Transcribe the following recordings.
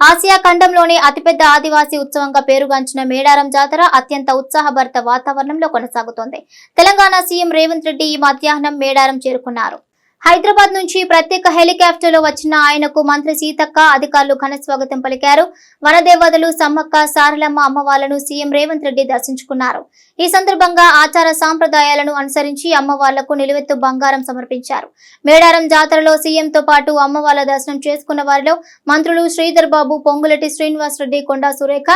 Asia ఖండంలోనే అతిపెద్ద ఆదివాసీ ఉత్సవంగా పేరుగాంచిన మేడారం జాతర అత్యంత ఉత్సాహభరిత వాతావరణంలో కొనసాగుతోంది. తెలంగాణ సీఎం రేవంత్ రెడ్డి ఈ మధ్యాహ్నం మేడారం చేరుకున్నారు. హైదరాబాద్ నుంచి ప్రత్యేక హెలికాప్టర్లో వచ్చిన ఆయనకు మంత్రి సీతక్క అధికారులు ఘన స్వాగతం పలికారు. వనదేవతలు సమ్మక్క సారలమ్మ అమ్మవార్లను సీఎం రేవంత్ రెడ్డి దర్శించుకున్నారు. ఈ సందర్భంగా ఆచార సాంప్రదాయాలను అనుసరించి అమ్మవార్లకు నిలువెత్తు బంగారం సమర్పించారు. మేడారం జాతరలో సీఎంతో పాటు అమ్మవార్ల దర్శనం చేసుకున్న వారిలో మంత్రులు శ్రీధర్ బాబు పొంగులటి శ్రీనివాస్ రెడ్డి కొండా సురేఖ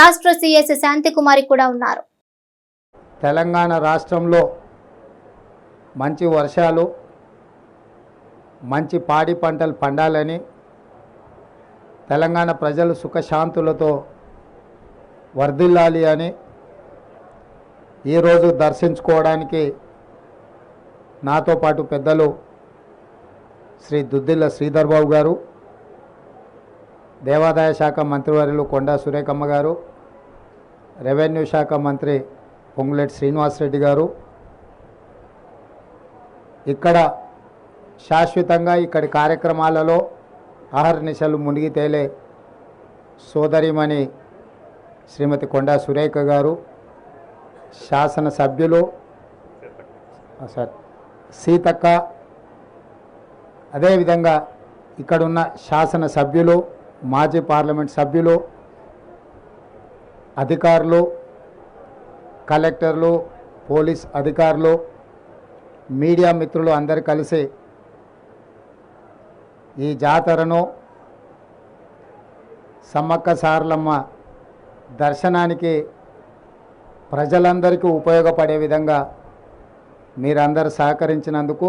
రాష్ట్ర సీఎస్ శాంతికుమారి కూడా ఉన్నారు. తెలంగాణ రాష్ట్రంలో మంచి వర్షాలు మంచి పాడి పంటలు పండాలని తెలంగాణ ప్రజలు సుఖశాంతులతో వర్ధిల్లాలి అని ఈరోజు దర్శించుకోవడానికి నాతో పాటు పెద్దలు శ్రీ దుద్దిల్ల శ్రీధర్ బాబు గారు దేవాదాయ శాఖ మంత్రివర్యులు కొండా సురేఖమ్మ గారు రెవెన్యూ శాఖ మంత్రి పొంగులేటి శ్రీనివాసరెడ్డి గారు. ఇక్కడ శాశ్వతంగా ఇక్కడి కార్యక్రమాలలో ఆహర్నిశలు మునిగి తేలే సోదరిమణి శ్రీమతి కొండా సురేఖ గారు శాసనసభ్యులు సార్ సీతక్క అదేవిధంగా ఇక్కడున్న శాసనసభ్యులు మాజీ పార్లమెంట్ సభ్యులు అధికారులు కలెక్టర్లు పోలీస్ అధికారులు మీడియా మిత్రులు అందరు కలిసి ఈ జాతరను సమ్మక్క సారలమ్మ దర్శనానికి ప్రజలందరికీ ఉపయోగపడే విధంగా మీరందరూ సహకరించినందుకు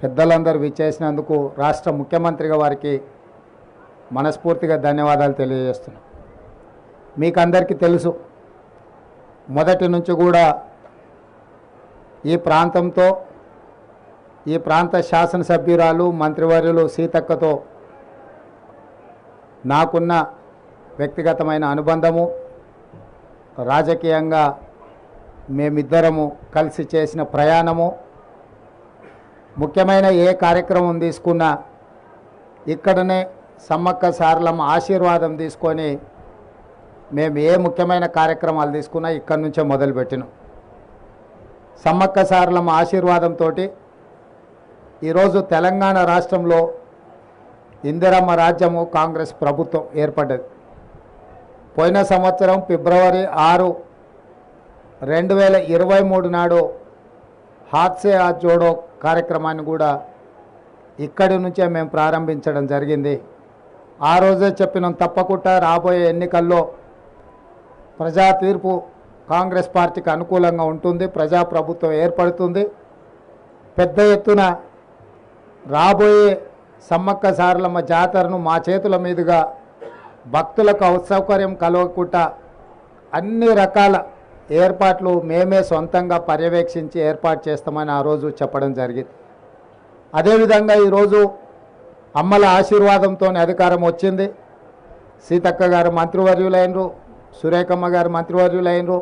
పెద్దలందరూ విచ్చేసినందుకు రాష్ట్ర ముఖ్యమంత్రిగా వారికి మనస్ఫూర్తిగా ధన్యవాదాలు తెలియజేస్తున్నాం. మీకు అందరికీ తెలుసు మొదటి నుంచి కూడా ఈ ప్రాంతంతో ఈ ప్రాంత శాసనసభ్యురాలు మంత్రివర్యులు సీతక్కతో నాకున్న వ్యక్తిగతమైన అనుబంధము రాజకీయంగా మేమిద్దరము కలిసి చేసిన ప్రయాణము ముఖ్యమైన ఏ కార్యక్రమం తీసుకున్నా ఇక్కడనే సమ్మక్క సారలమ్మ ఆశీర్వాదం తీసుకొని మేము ఏ ముఖ్యమైన కార్యక్రమాలు తీసుకున్నా ఇక్కడి నుంచే మొదలుపెట్టినాం. సమ్మక్క సారలమ్మ ఆశీర్వాదంతో ఈరోజు తెలంగాణ రాష్ట్రంలో ఇందిరమ్మ రాజ్యము కాంగ్రెస్ ప్రభుత్వం ఏర్పడ్డది. పోయిన సంవత్సరం ఫిబ్రవరి ఆరు రెండు వేల ఇరవై మూడు నాడు హాత్సే ఆ జోడో కార్యక్రమాన్ని కూడా ఇక్కడి నుంచే మేము ప్రారంభించడం జరిగింది. ఆ రోజే చెప్పినాం తప్పకుండా రాబోయే ఎన్నికల్లో ప్రజా తీర్పు కాంగ్రెస్ పార్టీకి అనుకూలంగా ఉంటుంది ప్రజాప్రభుత్వం ఏర్పడుతుంది. పెద్ద ఎత్తున రాబోయే సమ్మక్క సారలమ్మ జాతరను మా చేతుల మీదుగా భక్తులకు అసౌకర్యం కలగకుండా అన్ని రకాల ఏర్పాట్లు మేమే సొంతంగా పర్యవేక్షించి ఏర్పాటు చేస్తామని ఆ రోజు చెప్పడం జరిగింది. అదేవిధంగా ఈరోజు అమ్మల ఆశీర్వాదంతో అధికారం వచ్చింది. సీతక్క గారు మంత్రివర్యులైనరు సురేఖమ్మ గారు మంత్రివర్యులైనరు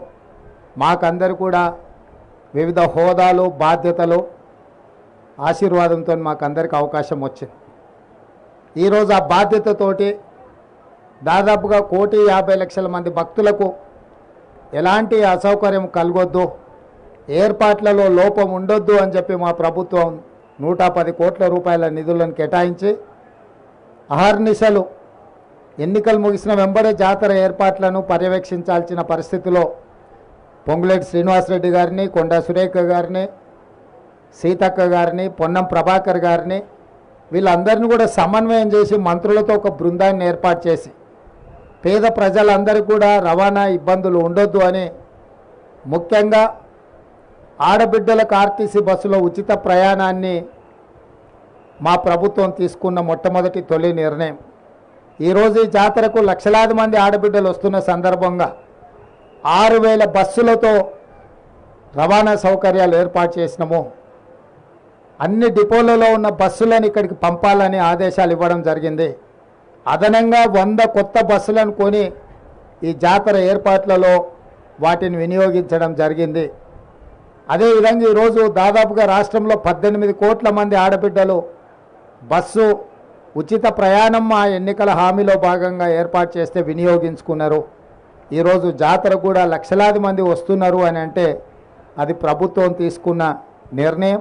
మాకందరు కూడా వివిధ హోదాలు బాధ్యతలు ఆశీర్వాదంతో మాకు అందరికీ అవకాశం వచ్చింది. ఈరోజు ఆ బాధ్యతతోటి దాదాపుగా కోటి యాభై లక్షల మంది భక్తులకు ఎలాంటి అసౌకర్యం కలగొద్దు ఏర్పాట్లలో లోపం ఉండొద్దు అని చెప్పి మా ప్రభుత్వం నూట పది కోట్ల రూపాయల నిధులను కేటాయించి అహర్నిశలు ఎన్నికలు ముగిసిన వెంబడే జాతర ఏర్పాట్లను పర్యవేక్షించాల్సిన పరిస్థితిలో పొంగులేటి శ్రీనివాసరెడ్డి గారిని కొండా సురేఖ గారిని సీతక్క గారిని పొన్నం ప్రభాకర్ గారిని వీళ్ళందరినీ కూడా సమన్వయం చేసి మంత్రులతో ఒక బృందాన్ని ఏర్పాటు చేసి పేద ప్రజలందరికీ కూడా రవాణా ఇబ్బందులు ఉండొద్దు అని ముఖ్యంగా ఆడబిడ్డలకు ఆర్టీసీ బస్సులో ఉచిత ప్రయాణాన్ని మా ప్రభుత్వం తీసుకున్న మొట్టమొదటి తొలి నిర్ణయం. ఈరోజు ఈ జాతరకు లక్షలాది మంది ఆడబిడ్డలు వస్తున్న సందర్భంగా ఆరు వేల బస్సులతో రవాణా సౌకర్యాలు ఏర్పాటు చేసినాము. అన్ని డిపోలలో ఉన్న బస్సులను ఇక్కడికి పంపాలని ఆదేశాలు ఇవ్వడం జరిగింది. అదనంగా వంద కొత్త బస్సులను కొని ఈ జాతర ఏర్పాట్లలో వాటిని వినియోగించడం జరిగింది. అదేవిధంగా ఈరోజు దాదాపుగా రాష్ట్రంలో పద్దెనిమిది కోట్ల మంది ఆడబిడ్డలు బస్సు ఉచిత ప్రయాణం ఆ ఎన్నికల హామీలో భాగంగా ఏర్పాటు చేస్తే వినియోగించుకున్నారు. ఈరోజు జాతర కూడా లక్షలాది మంది వస్తున్నారు అని అంటే అది ప్రభుత్వం తీసుకున్న నిర్ణయం.